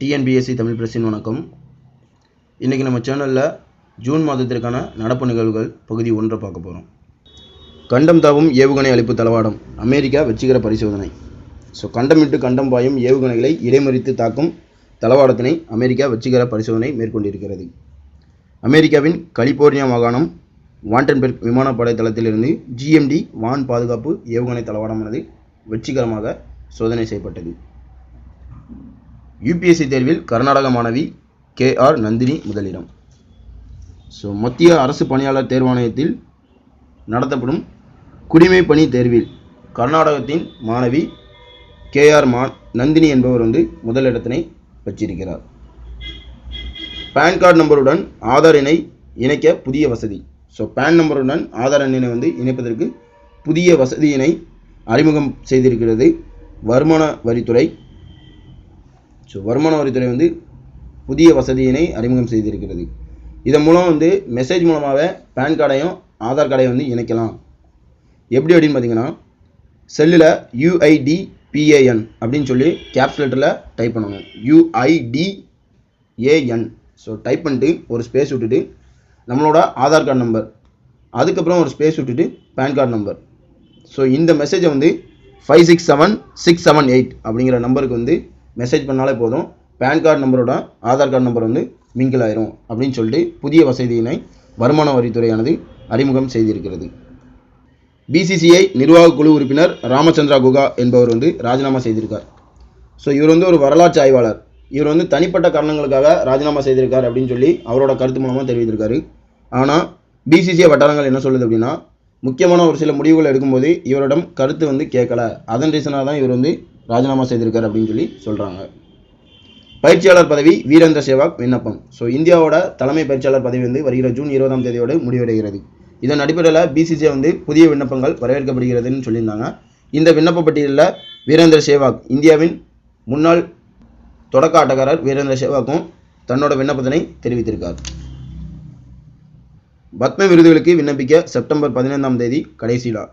TNPSC Tamil பிரசின் வணக்கம். இன்றைக்கி நம்ம சேனலில் ஜூன் மாதத்திற்கான நடப்பு நிகழ்வுகள் பகுதி ஒன்றை பார்க்க போகிறோம் கண்டம் தாவும் ஏவுகணை அழிப்பு தளவாடம் அமெரிக்கா வெற்றிகர பரிசோதனை. ஸோ கண்டமிட்டு கண்டம் பாயும் ஏவுகணைகளை இடைமறித்து தாக்கும் தளவாடத்தினை அமெரிக்கா வெற்றிகர பரிசோதனை மேற்கொண்டிருக்கிறது. அமெரிக்காவின் கலிபோர்னியா மாகாணம் வாண்டன்பெர்க் விமானப்படை தளத்திலிருந்து ஜிஎம்டி வான் பாதுகாப்பு ஏவுகணை தளவாடமானது வெற்றிகரமாக சோதனை செய்யப்பட்டது. யூபிஎஸ்சி தேர்வில் கர்நாடக மாணவி கே ஆர் நந்தினி முதலிடம். ஸோ மத்திய அரசு பணியாளர் தேர்வாணையத்தில் நடத்தப்படும் குடிமை பணி தேர்வில் கர்நாடகத்தின் மாணவி கே ஆர் மா நந்தினி என்பவர் வந்து முதலிடத்தினை பெற்றிருக்கிறார். பேன் கார்டு நம்பருடன் ஆதார் எண்ணை இணைக்க புதிய வசதி. ஸோ பேன் நம்பருடன் ஆதார் எண்ணை வந்து இணைப்பதற்கு புதிய வசதியினை அறிமுகம் செய்திருக்கிறது வருமான வரித்துறை ஸோ வருமான வரித்துறை வந்து புதிய வசதியினை அறிமுகம் செய்திருக்கிறது. இதன் மூலம் வந்து மெசேஜ் மூலமாகவே பேன் கார்டையும் ஆதார் கார்டையும் வந்து இணைக்கலாம். எப்படி அப்படின்னு பார்த்தீங்கன்னா செல்லில் யூஐடி பிஏஎன் அப்படின்னு சொல்லி கேப்ஸ் லெட்டரில் டைப் பண்ணணும். யூஐடி ஏஎன் ஸோ டைப் பண்ணிட்டு ஒரு ஸ்பேஸ் விட்டுட்டு நம்மளோட ஆதார் கார்டு நம்பர் அதுக்கப்புறம் ஒரு ஸ்பேஸ் விட்டுட்டு பேன் கார்டு நம்பர் ஸோ இந்த மெசேஜை வந்து five six seven six seven eight அப்படிங்கிற நம்பருக்கு வந்து மெசேஜ் பண்ணாலே போதும். பேன் கார்டு நம்பரோட ஆதார் கார்டு நம்பர் வந்து மிங்கிள் ஆயிரும் அப்படின்னு சொல்லிட்டு புதிய வசதியினை வருமான வரித்துறையானது அறிமுகம் செய்திருக்கிறது. பிசிசிஐ நிர்வாக குழு உறுப்பினர் ராமச்சந்திரா குகா என்பவர் வந்து ராஜினாமா செய்திருக்கார். ஸோ இவர் வந்து ஒரு வரலாற்று ஆய்வாளர். இவர் வந்து தனிப்பட்ட காரணங்களுக்காக ராஜினாமா செய்திருக்கார் அப்படின்னு சொல்லி அவரோட கருத்து மூலமாக தெரிவித்திருக்காரு. ஆனால் பிசிசிஐ வட்டாரங்கள் என்ன சொல்லுது அப்படின்னா முக்கியமான ஒரு சில முடிவுகள் எடுக்கும்போது இவரிடம் கருத்து வந்து கேட்கல. அதன் ரீசனாக தான் இவர் வந்து ராஜினாமா செய்திருக்கார் அப்படின்னு சொல்லி சொல்கிறாங்க பயிற்சியாளர் பதவி வீரேந்திர சேவாக் விண்ணப்பம். ஸோ இந்தியாவோட தலைமை பயிற்சியாளர் பதவி வந்து வருகிற ஜூன் இருபதாம் தேதியோடு முடிவடைகிறது. இதன் அடிப்படையில் பிசிசிஐ வந்து புதிய விண்ணப்பங்கள் வரவேற்கப்படுகிறதுன்னு சொல்லியிருந்தாங்க. இந்த விண்ணப்ப பட்டியலில் வீரேந்திர சேவாக் இந்தியாவின் முன்னாள் தொடக்க ஆட்டக்காரர் வீரேந்திர சேவாக்கும் தன்னோட விண்ணப்பத்தினை தெரிவித்திருக்கார். பத்ம விருதுகளுக்கு விண்ணப்பிக்க செப்டம்பர் பதினைந்தாம் தேதி கடைசி நாள்.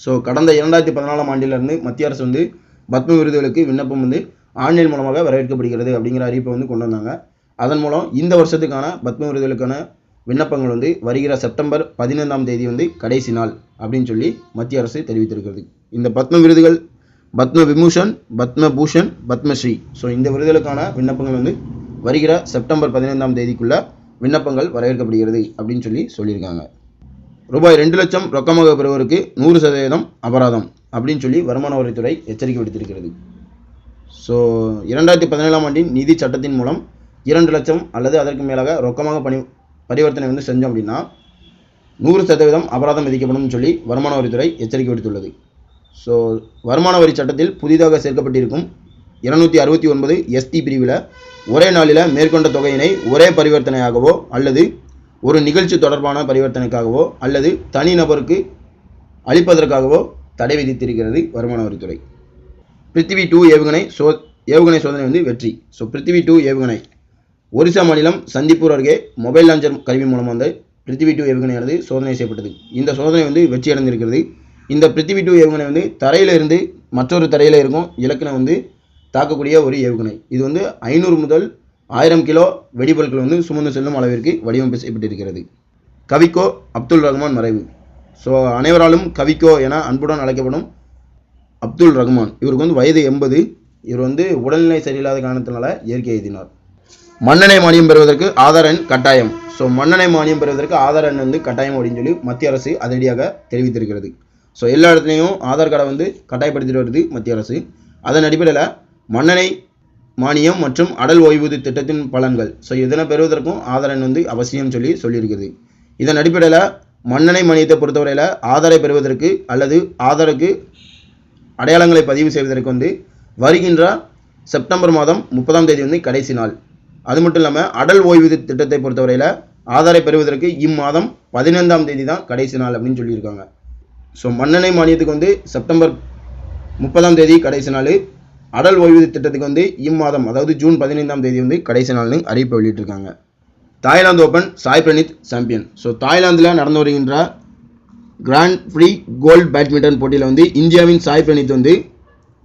ஸோ கடந்த இரண்டாயிரத்தி பதினாலாம் ஆண்டிலிருந்து மத்திய அரசு வந்து பத்ம விருதுகளுக்கு விண்ணப்பம் வந்து ஆன்லைன் மூலமாக வரவேற்கப்படுகிறது அப்படிங்கிற அறிவிப்பை வந்து கொண்டு வந்தாங்க. அதன் மூலம் இந்த வருஷத்துக்கான பத்ம விருதுகளுக்கான விண்ணப்பங்கள் வந்து வருகிற செப்டம்பர் பதினைந்தாம் தேதி வந்து கடைசி நாள் அப்படின்னு சொல்லி மத்திய அரசு தெரிவித்திருக்கிறது. இந்த பத்ம விருதுகள் பத்ம விபூஷன் பத்ம பூஷன் பத்மஸ்ரீ. ஸோ இந்த விருதுகளுக்கான விண்ணப்பங்கள் வந்து வருகிற செப்டம்பர் பதினைந்தாம் தேதிக்குள்ள விண்ணப்பங்கள் வரவேற்கப்படுகிறது அப்படின்னு சொல்லி சொல்லியிருக்காங்க. ரூபாய் ரெண்டு லட்சம் ரொக்கமாக பெறுவருக்கு நூறு சதவீதம் அபராதம் அப்படின்னு சொல்லி வருமான வரித்துறை எச்சரிக்கை விடுத்திருக்கிறது. ஸோ இரண்டாயிரத்தி பதினேழாம் ஆண்டின் நிதி சட்டத்தின் மூலம் இரண்டு லட்சம் அல்லது அதற்கு மேலாக ரொக்கமாக பணி பரிவர்த்தனை வந்து செஞ்சோம் அப்படின்னா நூறு சதவீதம் அபராதம் விதிக்கப்படும் சொல்லி வருமான வரித்துறை எச்சரிக்கை விடுத்துள்ளது. ஸோ வருமான வரி சட்டத்தில் புதிதாக சேர்க்கப்பட்டிருக்கும் இருநூத்தி அறுபத்தி ஒன்பது எஸ்டி பிரிவில் ஒரே நாளில் மேற்கொண்ட தொகையினை ஒரே பரிவர்த்தனையாகவோ அல்லது ஒரு நிகழ்ச்சி தொடர்பான பரிவர்த்தனைக்காகவோ அல்லது தனிநபருக்கு அளிப்பதற்காகவோ தடை விதித்திருக்கிறது வருமான வரித்துறை. பிருத்திவி டூ ஏவுகணை சோ ஏவுகணை சோதனை வந்து வெற்றி. ஸோ பிருத்திவி டூ ஏவுகணை. ஒரிசா மாநிலம் சந்திப்பூர் அருகே மொபைல் லாஞ்சர் கருவி மூலம் வந்து பிருத்திவி டூ ஏவுகணையானது சோதனை செய்யப்பட்டது. இந்த சோதனை வந்து வெற்றி அடைந்திருக்கிறது. இந்த பிருத்திவி டூ ஏவுகணை வந்து தரையில் இருந்து மற்றொரு தரையில் இருக்கும் இலக்கினை வந்து தாக்கக்கூடிய ஒரு ஏவுகணை. இது வந்து ஐநூறு முதல் ஆயிரம் கிலோ வெடிபொருட்கள் வந்து சுமந்து செல்லும் அளவிற்கு வடிவமைப்பு செய்யப்பட்டிருக்கிறது. கவிக்கோ அப்துல் ரஹ்மான் மறைவு. ஸோ அனைவராலும் கவிக்கோ என அன்புடன் அழைக்கப்படும் அப்துல் ரஹ்மான். இவருக்கு வந்து வயது எண்பது. இவர் வந்து உடல்நிலை சரியில்லாத காரணத்தினால இயற்கை எழுதினார் மன்னனை மானியம் பெறுவதற்கு ஆதார் எண் கட்டாயம். ஸோ மன்னனை மானியம் பெறுவதற்கு ஆதார் எண் வந்து கட்டாயம் அப்படின்னு சொல்லி மத்திய அரசு அதிரடியாக தெரிவித்திருக்கிறது. ஸோ எல்லா இடத்துலையும் ஆதார் கார்டை வந்து கட்டாயப்படுத்திட்டு வருது மத்திய அரசு. அதன் அடிப்படையில் மன்னனை மானியம் மற்றும் அடல் ஓய்வூதிய திட்டத்தின் பலன்கள். ஸோ இதனை பெறுவதற்கும் ஆதார் எண் வந்து அவசியம் சொல்லி சொல்லியிருக்குது. இதன் அடிப்படையில் மன்னனை மானியத்தை பொறுத்தவரையில் ஆதாரை பெறுவதற்கு அல்லது ஆதாருக்கு அடையாளங்களை பதிவு செய்வதற்கு வந்து வருகின்ற செப்டம்பர் மாதம் முப்பதாம் தேதி வந்து கடைசி நாள். அது மட்டும் இல்லாமல் அடல் ஓய்வூதிய திட்டத்தை பொறுத்தவரையில் ஆதாரை பெறுவதற்கு இம்மாதம் பதினைந்தாம் தேதி தான் கடைசி நாள் அப்படின்னு சொல்லியிருக்காங்க. ஸோ மண்ணெண்ணெய் மானியத்துக்கு வந்து செப்டம்பர் முப்பதாம் தேதி கடைசி நாள். அடல் ஓய்வூதிய திட்டத்துக்கு வந்து இம்மாதம் அதாவது ஜூன் பதினைந்தாம் தேதி வந்து கடைசி நாள்னு அறிவிப்பை வெளியிட்டிருக்காங்க. Thailand open Sai Praneeth champion. So தாய்லாந்தில் நடந்து வருகின்ற கிராண்ட் ஃப்ரீ கோல்ட் பேட்மிண்டன் போட்டியில் வந்து இந்தியாவின் சாய் பிரணீத் வந்து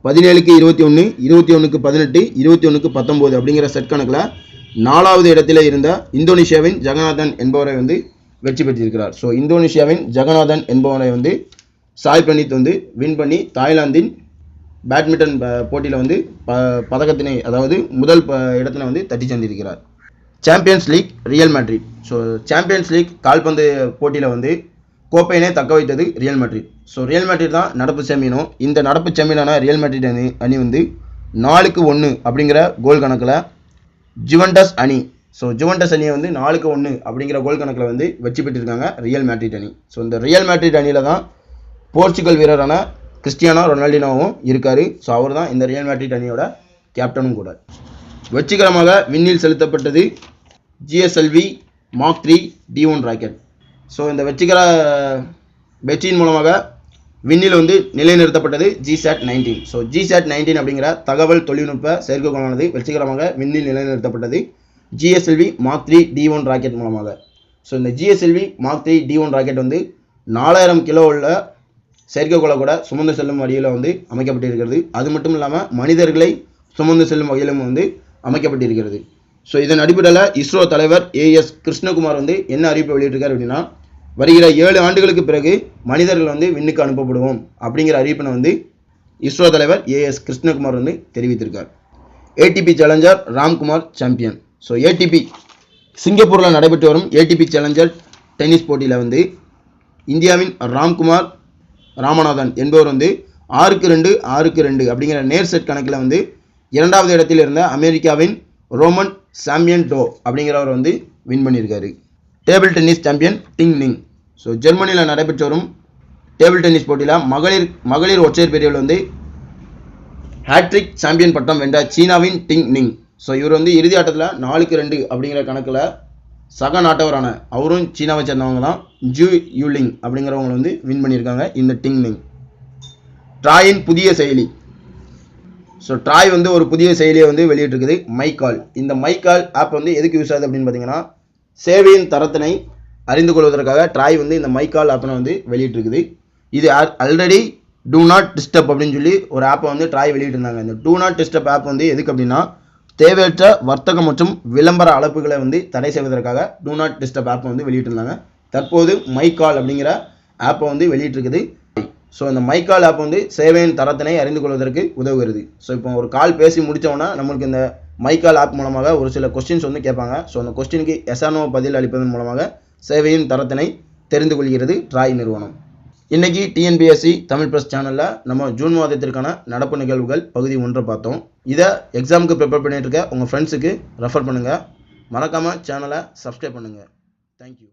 பதினேழுக்கு இருபத்தி ஒன்று இருபத்தி ஒன்றுக்கு பதினெட்டு இருபத்தி ஒன்றுக்கு பத்தொம்போது அப்படிங்கிற செட் கணக்கில் நாலாவது இடத்தில் இருந்த இந்தோனேஷியாவின் ஜெகநாதன் என்பவரை வந்து வெற்றி பெற்றிருக்கிறார். ஸோ இந்தோனேஷியாவின் ஜெகநாதன் என்பவரை வந்து சாய் பிரணீத் வந்து வின் பண்ணி தாய்லாந்தின் பேட்மிண்டன் போட்டியில் வந்து ப பதக்கத்தினை அதாவது முதல் ப இடத்தினை வந்து தட்டி சென்றிருக்கிறார் Champions League Real Madrid so Champions League கால்பந்து போட்டியில் வந்து கோப்பையினை தக்க வைத்தது Real Madrid so Real Madrid தான் நடப்பு சாம்பியனும் இந்த நடப்பு சாம்பியனான ரியல் மேட்ரிட் அணி அணி வந்து நாலுக்கு ஒன்று அப்படிங்கிற கோல் கணக்கில் ஜுவண்டஸ் அணி. ஸோ ஜுவண்டஸ் அணியை வந்து நாலுக்கு ஒன்று அப்படிங்கிற கோல் கணக்கில் வந்து வெற்றி பெற்றிருக்காங்க ரியல் மேட்ரிட் அணி. ஸோ இந்த ரியல் மேட்ரிட் அணியில் தான் போர்ச்சுகல் வீரரான கிறிஸ்டியானோ ரொனால்டினோவும் இருக்கார். ஸோ அவர் தான் இந்த ரியல் மேட்ரிட் அணியோட கேப்டனும் கூட. வெற்றிகரமாக விண்ணில் செலுத்தப்பட்டது GSLV Mark three D one rocket so இந்த வெற்றிகர வெற்றியின் மூலமாக விண்ணில் வந்து நிலைநிறுத்தப்பட்டது GSAT nineteen so GSAT nineteen அப்படிங்கிற தகவல் தொழில்நுட்ப செயற்கைக்கோளானது வெற்றிகரமாக விண்ணில் நிலைநிறுத்தப்பட்டது GSLV Mark three D one rocket மூலமாக. ஸோ இந்த GSLV Mark three D one rocket வந்து நாலாயிரம் கிலோ உள்ள செயற்கைக்கோளை கூட சுமந்து செல்லும் வழியில் வந்து அமைக்கப்பட்டிருக்கிறது. அது மட்டும் இல்லாமல் மனிதர்களை சுமந்து செல்லும் வகையிலும் வந்து அமைக்கப்பட்டிருக்கிறது. ஸோ இதன் அடிப்படையில் இஸ்ரோ தலைவர் ஏஎஸ் கிருஷ்ணகுமார் வந்து என்ன அறிவிப்பை வெளியிட்டிருக்கார் அப்படின்னா வருகிற ஏழு ஆண்டுகளுக்கு பிறகு மனிதர்கள் வந்து விண்ணுக்கு அனுப்பப்படுவோம் அப்படிங்கிற அறிவிப்பினை வந்து இஸ்ரோ தலைவர் ஏஎஸ் கிருஷ்ணகுமார் வந்து தெரிவித்திருக்கார். A T P challenger Ramkumar champion so A T P சிங்கப்பூரில் நடைபெற்று வரும் ஏடிபி சேலஞ்சர் டென்னிஸ் போட்டியில் வந்து இந்தியாவின் ராம்குமார் ராமநாதன் என்பவர் வந்து ஆறுக்கு ரெண்டு ஆறுக்கு ரெண்டு அப்படிங்கிற நேர் செட் கணக்கில் வந்து இரண்டாவது இடத்தில் இருந்த அமெரிக்காவின் ரோமன் சாம்பியன் டோ அப்படிங்கிறவர் வந்து வின் பண்ணியிருக்காரு. Table tennis champion Ding Ning so ஜெர்மனியில் நடைபெற்று வரும் டேபிள் டென்னிஸ் போட்டியில் மகளிர் மகளிர் ஒற்றையர் பிரிவில் வந்து ஹேட்ரிக் சாம்பியன் பட்டம் வென்ற சீனாவின் டிங் நிங் ஸோ இவர் வந்து இறுதி ஆட்டத்தில் நாலுக்கு ரெண்டு அப்படிங்கிற கணக்கில் சக நாட்டவரான அவரும் சீனாவை சேர்ந்தவங்க தான் ஜூ யூலிங் அப்படிங்கிறவங்க வந்து வின் பண்ணியிருக்காங்க இந்த டிங்லிங். ட்ராயின் புதிய செயலி. ஸோ ட்ராய் வந்து ஒரு புதிய செயலியை வந்து வெளியிட்டிருக்குது மைக்கால். இந்த மைக்கால் ஆப் வந்து எதுக்கு யூஸ் ஆகுது அப்படின்னு பார்த்தீங்கன்னா சேவையின் தரத்தினை அறிந்து கொள்வதற்காக ட்ராய் வந்து இந்த மைக்கால் ஆப்பை வந்து வெளியிட்டிருக்குது. இது ஆல்ரெடி டூ நாட் டிஸ்டர்ப் அப்படின்னு சொல்லி ஒரு ஆப்பை வந்து ட்ராய் வெளியிட்டிருந்தாங்க. இந்த டூ நாட் டிஸ்டர்ப் ஆப் வந்து எதுக்கு அப்படின்னா தேவையற்ற வர்த்தகம் மற்றும் விளம்பர அழைப்புகளை வந்து தடை செய்வதற்காக டூ நாட் டிஸ்டர்ப் ஆப்பை வந்து வெளியிட்டிருந்தாங்க. தற்போது மைக்கால் அப்படிங்கிற ஆப்பை வந்து வெளியிட்டிருக்குது. ஸோ இந்த மைக்கால் ஆப் வந்து சேவையின் தரத்தினை அறிந்து கொள்வதற்கு உதவுகிறது. ஸோ இப்போ ஒரு கால் பேசி முடித்தோன்னா நம்மளுக்கு இந்த மைக்கால் ஆப் மூலமாக ஒரு சில கொஸ்டின்ஸ் வந்து கேட்பாங்க. ஸோ அந்த கொஸ்டினுக்கு எஸ்ஆனோ பதில் அளிப்பதன் மூலமாக சேவையின் தரத்தினை தெரிந்து கொள்கிறது ட்ராய் நிறுவனம். இன்றைக்கி டிஎன்பிஎஸ்சி தமிழ் ப்ரெஸ் சேனலில் நம்ம ஜூன் மாதத்திற்கான நடப்பு நிகழ்வுகள் பகுதி ஒன்றை பார்த்தோம். இதை எக்ஸாமுக்கு ப்ரிப்பேர் பண்ணிட்டு இருக்க உங்கள் ஃப்ரெண்ட்ஸுக்கு ரெஃபர் பண்ணுங்கள் மறக்காமல் சேனலை சப்ஸ்கிரைப் பண்ணுங்கள் தேங்க்யூ